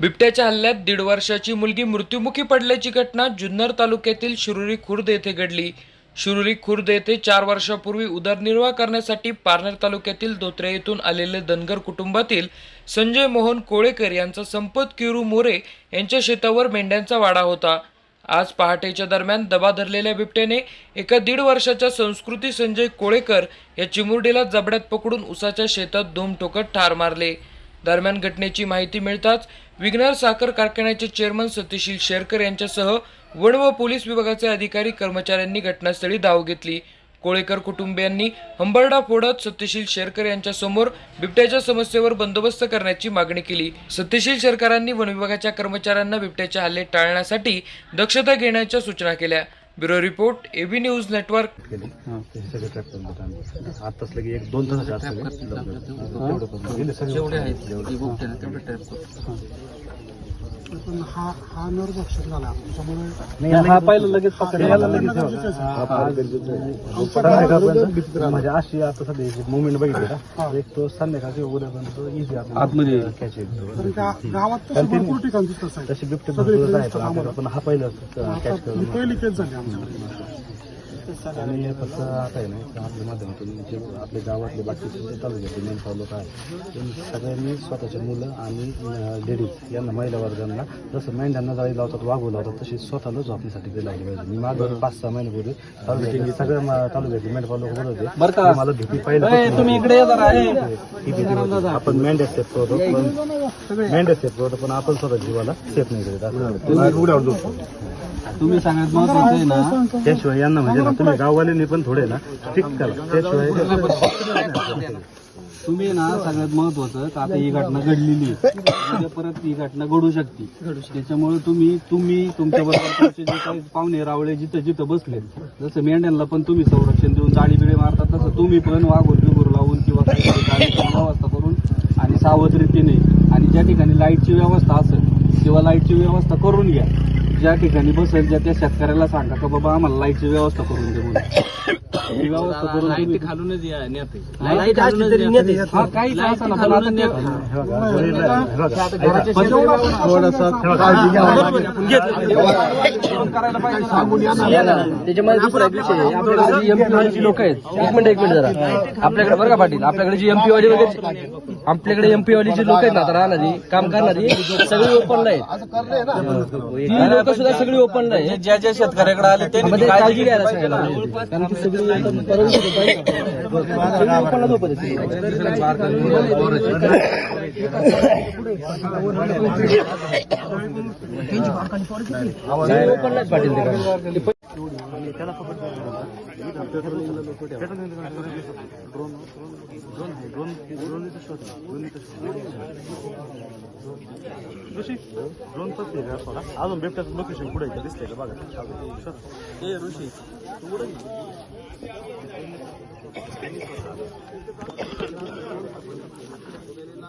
बिबट्याच्या हल्ल्यात दीड वर्षाची मुलगी मृत्युमुखी पडल्याची घटना जुन्नर तालुक्यातील शिरुरी खुर्द येथे घडली. शिरुरी खुर्द येथे चार वर्षापूर्वी उदरनिर्वाह करण्यासाठी पारनेर तालुक्यातील दोत्रे येथून आलेले धनगर कुटुंबातील संजय मोहन कोळेकर यांचा संपत किरू मोरे यांच्या शेतावर मेंढ्यांचा वाडा होता. आज पहाटेच्या दरम्यान दबा धरलेल्या बिबट्याने एका दीड वर्षाच्या संस्कृती संजय कोळेकर या चिमुरडीला जबड्यात पकडून उसाच्या शेतात धूम ठोकत ठार मारले. दरम्यान घटनेची माहिती मिळताच विघ्नर साखर कारखान्याचे चेअरमन सतीशील शेरकर यांच्यासह वन व पोलीस विभागाचे अधिकारी कर्मचाऱ्यांनी घटनास्थळी धाव घेतली. कोळेकर कुटुंबियांनी हंबरडा फोडत सत्यशील शेरकर यांच्यासमोर बिबट्याच्या समस्येवर बंदोबस्त करण्याची मागणी केली. सत्यशील शेरकरांनी वन विभागाच्या कर्मचाऱ्यांना बिबट्याचे हल्ले टाळण्यासाठी दक्षता घेण्याच्या सूचना केल्या. Bureau report AB news network. आताच लगे एक दोन जेवढे आहेत. पण हा हा निर्लक्ष झाला. त्यामुळे नाही हा पहिलं लगेच पकडायला लगेच. म्हणजे अशी आता सध्या मुवमेंट बघितली का? एक तो संध्याकाळची उद्यापर्यंत इझी आतमध्ये कॅच कारण का गावात तसं भरपूर ठिकाण दिसतं तशी बिबटे सगळीकडे पण हा पहिलं कॅच ही करून पहिली केस झाली आमच्याकडे. आणि फक्त आता आहे ना आपल्या माध्यमातून जे आपल्या गावातले बाकीचे तालुक्यातले मेन लोक आहेत त्यांनी सगळ्यांनी स्वतःच्या मुलं आणि लेडीज यांना महिला वर्गांना जसं मेंढ्यांना जाळी लावतात वागू लावतात तशी स्वतःला झोपण्यासाठी ते लागले पाहिजे मी मागे पाच सहा महिन्यापूर्वी तालुक्यातली सगळ्या तालुक्यातले मेंढपाळ लोक बोलत होते. मला भीती इकडे आपण मेंढ्या सेफ करतो पण मेंढ्या सेफ करतो पण आपण स्वतः जीवाला सेफ नाही करीत. तुम्ही सगळ्यात महत्वाचं आहे ना त्याशिवाय यांना म्हणजे तुम्ही गाववाल्यांनी पण थोडे ना ठीक करा. त्याशिवाय तुम्ही ना सगळ्यात महत्वाचं का आता ही घटना घडलेली आहे. उद्या परत ही घटना घडू शकते. त्याच्यामुळे तुम्ही तुम्ही तुमच्या बरोबर काही पाहुणे रावळे जिथं जिथं बसले जसं मेंढ्यांना पण तुम्ही संरक्षण देऊन जाळी बिळी मारतात तसं तुम्ही पण वाघूर बिगूर लावून किंवा व्यवस्था करून आणि सावध रीतीने आणि ज्या ठिकाणी लाईटची व्यवस्था असेल किंवा लाईटची व्यवस्था करून घ्या. ज्या ठिकाणी बसेल ज्या त्या शेतकऱ्याला सांगा का बाबा आम्हाला लाईटची व्यवस्था करून दे म्हणून. ही व्यवस्था करून तुम्ही खालूनच या नेते. लाइट असली तरी नेते. हा, काहीच असं ना, पण आता ते- थोडासा त्याच्यामध्ये दुसरा एक विषय आहे. आपल्याकडे जी एमपी वाली जी लोक आहेत एक मिनिट एक मिनिट जरा. आपल्याकडे बरं का पाटील? आपल्याकडे जी एमपी वाली वगैरे आपल्याकडे एमपी वाली जी लोक आहेत ना आता राहणारी काम करणारी सगळी ओपनला आहेत. लोक सुद्धा सगळी ओपनला आहेत ज्या ज्या शेतकऱ्याकडे आले ते मध्ये काळजी घ्यायला सांगायला पाहिजे. कारण की सगळी. सगळी. सगळी तिकडे. ड्रोन थोडा अजून बिबट्याचं लोकेशन पुढे दिसतंय का बघा आणि बॉडी निम्मीची केले ना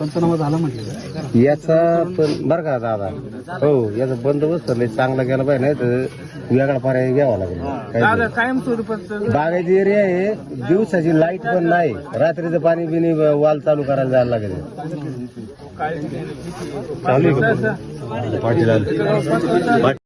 पंचनामा झाला म्हटलं याचा पण बरं का दादा. हो याचा बंदोबस्त लय चांगला केला पाहिजे नाही तर वेगळा पर्याय घ्यावा लागेल. कायम स्वरूपात बागायती एरिया आहे दिवसाची लाइट पण नाही. रात्रीचं पाणी बिनी वाल चालू करायला जायला लागेल. चालू? पाटील.